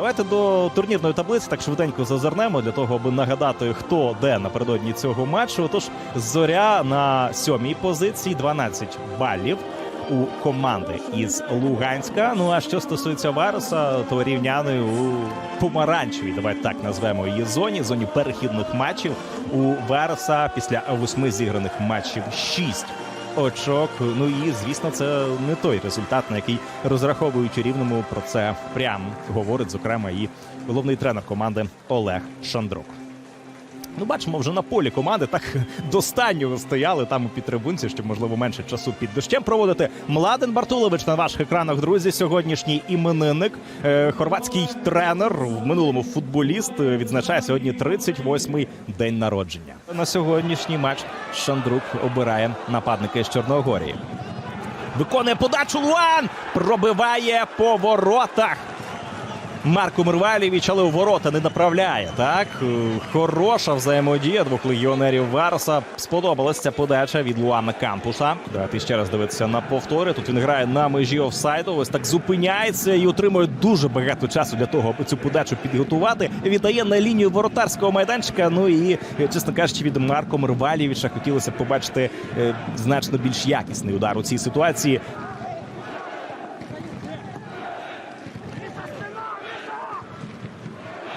Давайте до турнірної таблиці так швиденько зазирнемо для того, аби нагадати, хто де напередодні цього матчу. Тож зоря на сьомій позиції 12 балів. У команди із Луганська. Ну а що стосується Варуса, то рівняни у помаранчевій, давайте так назвемо її зоні, зоні перехідних матчів. У Варуса після восьми зіграних матчів шість очок. Ну і звісно, це не той результат, на який розраховують у рівному. Про це прям говорить зокрема і головний тренер команди Олег Шандрук. Ну, бачимо, вже на полі команди так до останнього стояли там у підтрибунці, щоб можливо менше часу під дощем проводити. Младен Бартулович на ваших екранах, друзі. Сьогоднішній іменинник, е, хорватський тренер, в минулому футболіст, е, відзначає сьогодні 38-й день народження. На сьогоднішній матч Шандрук обирає нападника із Чорногорії. Виконує подачу Луан! Пробиває по воротах. Марко Мирвалєвич, але у ворота не направляє. Так, Е, хороша взаємодія двох легіонерів Варса. Сподобалася подача від Луана Кампуса. Давайте ще раз дивитися на повтори. Тут він грає на межі офсайду. Ось так зупиняється і отримує дуже багато часу для того, аби цю подачу підготувати. Віддає на лінію воротарського майданчика. Ну і е, чесно кажучи, від Марко Мирвалєвича хотілося побачити е, значно більш якісний удар у цій ситуації.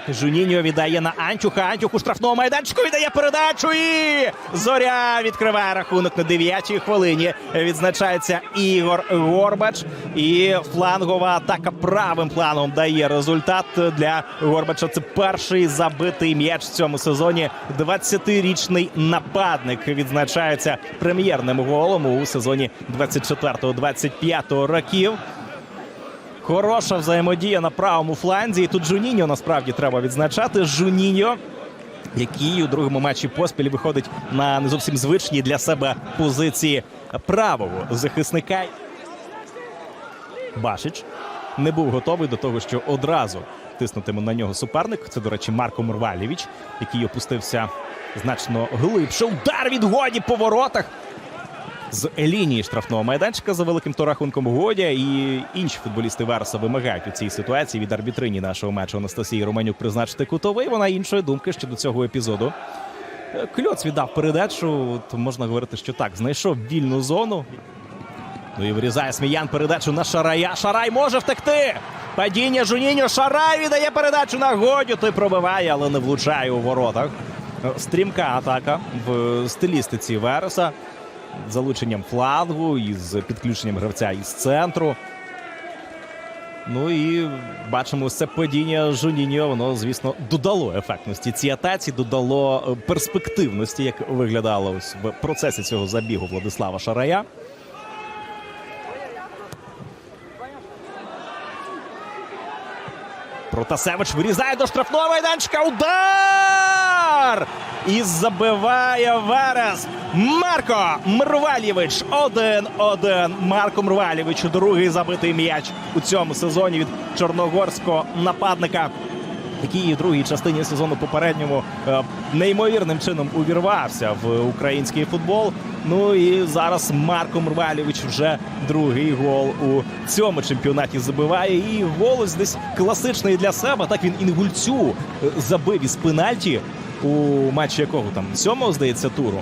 Жуніньо віддає на Анчуха. Анчух у штрафному майданчику віддає передачу. І зоря відкриває рахунок на 9-й хвилині. Відзначається Ігор Горбач. І флангова атака правим планом дає результат для Горбача. Це перший забитий м'яч в цьому сезоні. 20-річний нападник відзначається прем'єрним голом у сезоні 24-25 років. Хороша взаємодія на правому фланзі. І тут Жуніньо насправді треба відзначати. Жуніньо, який у другому матчі поспіль виходить на не зовсім звичні для себе позиції правого захисника. Башич не був готовий до того, що одразу тиснутиме на нього суперник. Це, до речі, Марко Мурвалєвич, який опустився значно глибше. Удар від годі по воротах з лінії штрафного майданчика за великим то рахунком Годя. І інші футболісти Верса вимагають у цій ситуації від арбітрині нашого матчу Анастасії Романюк призначити кутовий. Вона іншої думки щодо цього епізоду. Е, Кльоц віддав передачу. То можна говорити, що так, знайшов вільну зону. Ну і вирізає Сміян передачу на Шарая. Шарай може втекти. Падіння Жуніньо. Шарай віддає передачу на Годю. Той пробиває, але не влучає у воротах. Е, Стрімка атака в стилістиці Вереса залученням флангу із підключенням гравця із центру. Ну і бачимо це падіння Жуніньо. Воно, звісно, додало ефектності цій атаці, додало е, перспективності, як виглядало ось в процесі цього забігу Владислава Шарая. Протасевич вирізає до штрафного майданчика. Удар! І забиває Верес. Марко Мрвалєвич. 1-1. Марко Мрвалєвич. Другий забитий м'яч у цьому сезоні від чорногорського нападника. Який у другій частині сезону попередньому е, неймовірним чином увірвався в український футбол. Ну і зараз Марко Мрвалєвич вже другий гол у цьому чемпіонаті забиває. І гол ось десь класичний для себе. Так він інгульцю е, забив із пенальті у матчі якого там сьомого здається туру.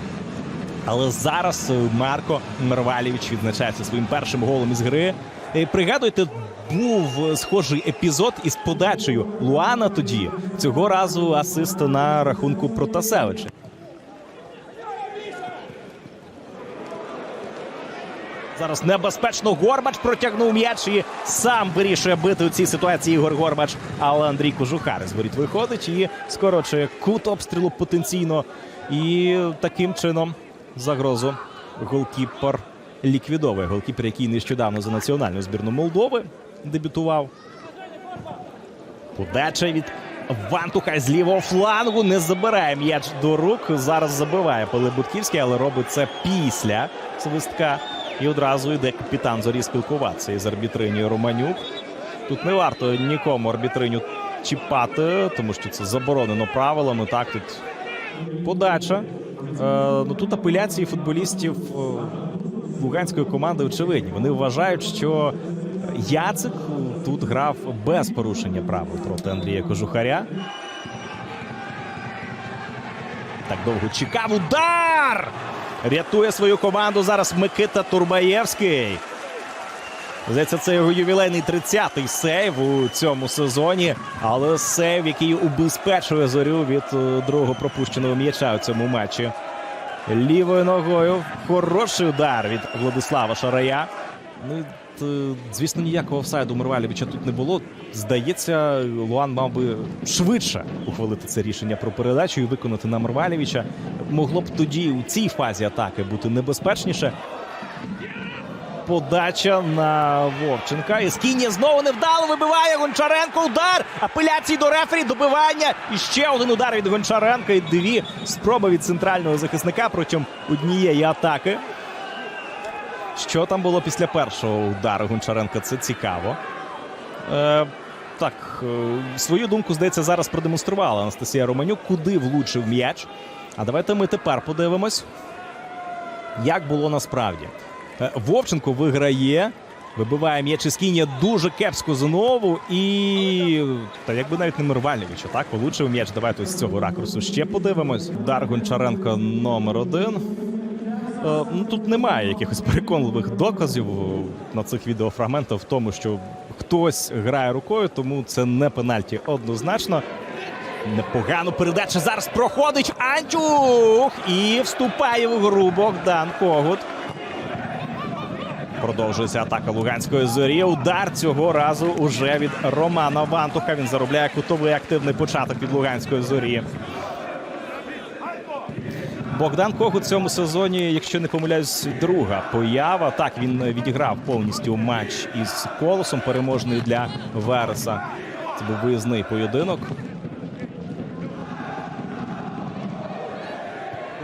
Але зараз е, Марко Мервалєвич відзначається своїм першим голом із гри. І Пригадуйте, був е, схожий епізод із подачею Луана тоді. Цього разу асист на рахунку Протасевича. Зараз небезпечно Горбач протягнув м'яч і сам вирішує бити у цій ситуації Ігор Горбач. Але Андрій Кожухар з воріт виходить і скорочує кут обстрілу потенційно. І таким чином загрозу голкіпер ліквідовує. Голкіпер, який нещодавно за національну збірну Молдови дебютував. Подача від Вантуха з лівого флангу не забирає м'яч до рук. Зараз забиває Пилип Будківський, але робить це після свистка. І одразу йде капітан зорі спілкуватися із арбітринею Романюк. Тут не варто нікому арбітриню чіпати, тому що це заборонено правилами. Так, тут подача. Е, ну тут апеляції футболістів е, луганської команди очевидні. Вони вважають, що Яцик тут грав без порушення правил проти Андрія Кожухаря. Так довго чекав удар! Рятує свою команду зараз Микита Турбаєвський. Здається, це його ювілейний 30-й сейв у цьому сезоні. Але сейв, який убезпечує зорю від е, другого пропущеного м'яча у цьому матчі. Лівою ногою хороший удар від Владислава Шарая. Ну, звісно, ніякого офсайду Мирвалєвича тут не було. Здається, Луан мав би швидше ухвалити це рішення про передачу і виконати на Мирвалєвича. Могло б тоді у цій фазі атаки бути небезпечніше. Подача на Вовченка. Іскіння знову невдало вибиває Гончаренко. Удар. Апеляції до рефері. Добивання. І ще один удар від Гончаренка. І дві спроби від центрального захисника протягом однієї атаки. Що там було після першого удару Гончаренка? Це цікаво. Е, так, е, свою думку, здається, зараз продемонструвала Анастасія Романюк, куди влучив м'яч. А давайте ми тепер подивимось, як було насправді. Е, Вовченко виграє, вибиває м'яч із Кінія дуже кепсько знову. І та якби навіть не Мирвальневича, так влучив м'яч. Давайте з цього ракурсу ще подивимось. Удар Гончаренка номер один. Е, Ну, тут немає якихось переконливих доказів на цих відеофрагментах в тому, що хтось грає рукою, тому це не пенальті однозначно. Непогану передачу зараз проходить Антюх і вступає в гру Богдан Когут. Продовжується атака Луганської зорі. Удар цього разу уже від Романа Вантуха. Він заробляє кутовий активний початок від Луганської зорі. Богдан Когут в цьому сезоні, якщо не помиляюсь, друга поява. Так він відіграв повністю матч із колосом переможний для Вереса. Це був виїзний поєдинок.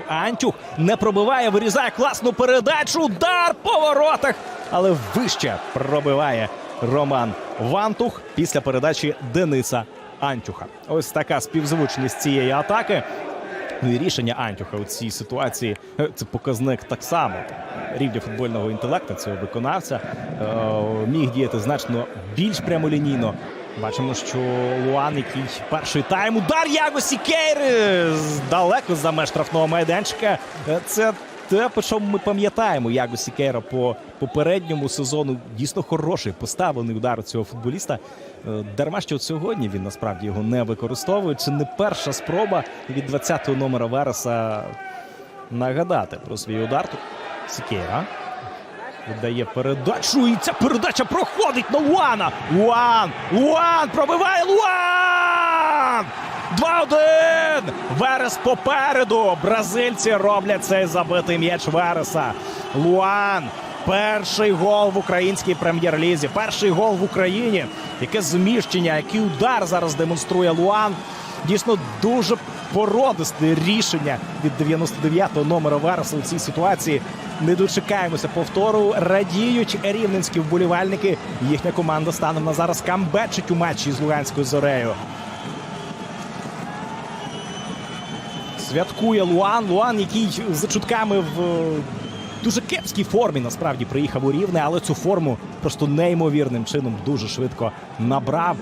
Антюх не пробиває, вирізає класну передачу. Удар по воротах, але вище пробиває Роман Вантух після передачі Дениса Антюха. Ось така співзвучність цієї атаки. Ну і рішення Антюха у цій ситуації е, це показник так само рівня футбольного інтелекту цього виконавця. Е, міг діяти значно більш прямолінійно. Бачимо, що Луан, який перший тайм удар Яго Сікейри далеко за меж штрафного майданчика. Е, Це те, по чому ми пам'ятаємо. Яго Сікейра по попередньому сезону дійсно хороший поставлений удар цього футболіста. Е, Дарма що сьогодні він насправді його не використовує. Це не перша спроба від 20-го номера Вереса нагадати про свій удар. Тут Сікейра. Віддає передачу, і ця передача проходить на Луана. Луан! Луан! Пробиває Луан! 2-1! Верес попереду. Бразильці роблять цей забитий м'яч Вереса. Луан. Перший гол в українській прем'єр-лізі. Перший гол в Україні. Яке зміщення, який удар зараз демонструє Луан. Дійсно дуже породисте рішення від 99-го номера Вереса у цій ситуації. Не дочекаємося повтору. Радіють рівненські вболівальники. Їхня команда станом на зараз камбечить у матчі з Луганською зорею. Святкує Луан. Луан, який за чутками в е, дуже кепській формі насправді приїхав у Рівне, але цю форму просто неймовірним чином дуже швидко набрав.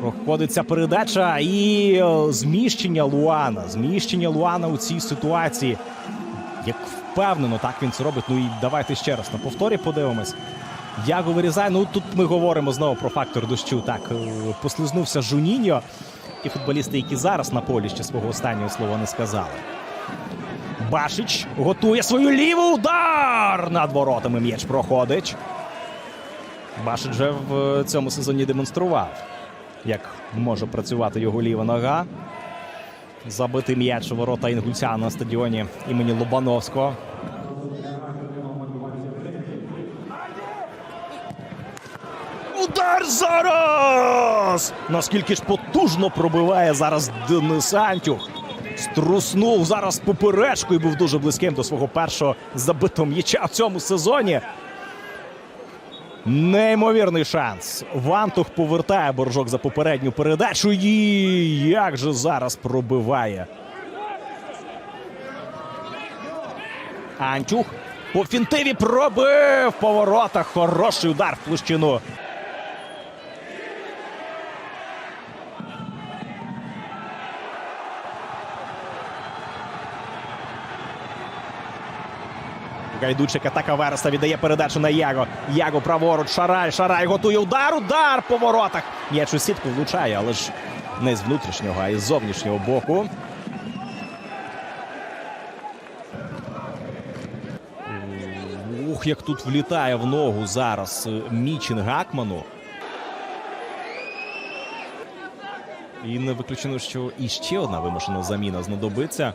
Проходить ця передача і е, зміщення Луана. Зміщення Луана у цій ситуації. Як впевнено, так він це робить. Ну і давайте ще раз на повторі подивимось. Яго вирізає. Ну тут ми говоримо знову про фактор дощу. Так, е, послизнувся Жуніньо. Ті футболісти, які зараз на полі ще свого останнього слова не сказали. Башич готує свою ліву удар. Над воротами м'яч проходить. Башич вже в цьому сезоні демонстрував, як може працювати його ліва нога. Забитий м'яч ворота Інгульця на стадіоні імені Лобановського. Удар зараз! Наскільки ж потужно пробиває зараз Денис Антюх. Струснув зараз поперечку і був дуже близьким до свого першого забитого м'яча в цьому сезоні. Неймовірний шанс. Вантух повертає боржок за попередню передачу. І як же зараз пробиває. Антюх по фінтиві пробив по воротах. Хороший удар в площину. Гайдучик атака Вереса віддає передачу на Яго. Яго праворуч. Шарай. Шарай готує удар. Удар по воротах. М'яч у сітку влучає, але ж не з внутрішнього, а із зовнішнього боку. Ух, як тут влітає в ногу зараз е, Мічин Гакману. І не виключено, що іще одна вимушена заміна знадобиться.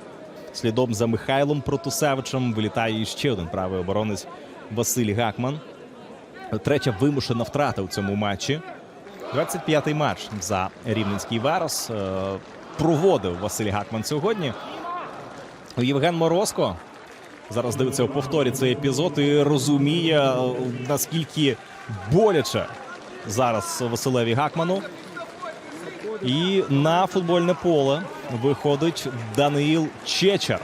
Слідом за Михайлом Протусевичем вилітає іще один правий оборонець Василь Гакман. Третя вимушена втрата у цьому матчі. 25-й матч за Рівненський Верес. Е, Проводив Василь Гакман сьогодні. Євген Морозко зараз дивиться у повторі цей епізод і розуміє, е, наскільки боляче зараз Василеві Гакману. І на футбольне поле виходить Даниїл Чечер.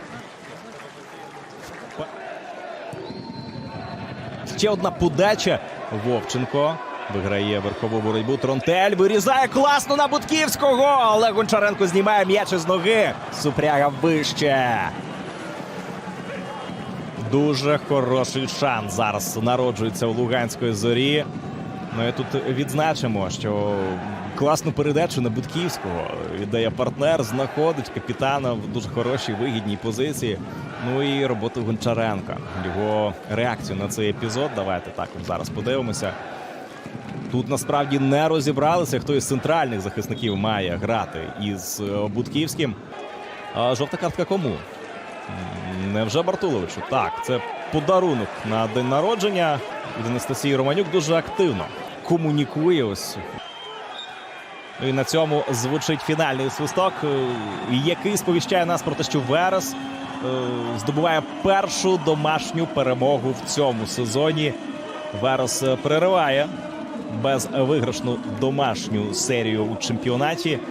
Ще одна подача. Вовченко виграє верхову боротьбу. Тронтель вирізає класно на Будківського. Але Гончаренко знімає м'яч із ноги. Супряга вище. Дуже хороший шанс зараз народжується у Луганської зорі. Ну і тут відзначимо, що класну передачу на Будківського віддає партнер, знаходить капітана в дуже хорошій вигідній позиції. Ну і роботу Гончаренка. Його реакцію на цей епізод. Давайте так зараз подивимося. Тут насправді не розібралися, хто із центральних захисників має грати із е, Будківським. А жовта картка кому? Невже Бартуловичу? Так, це подарунок на день народження. Анастасії Романюк дуже активно комунікує ось. Ну і на цьому звучить фінальний свисток, е, який сповіщає нас про те, що Верес е, здобуває першу домашню перемогу в цьому сезоні. Верес е, перериває безвиграшну домашню серію у чемпіонаті.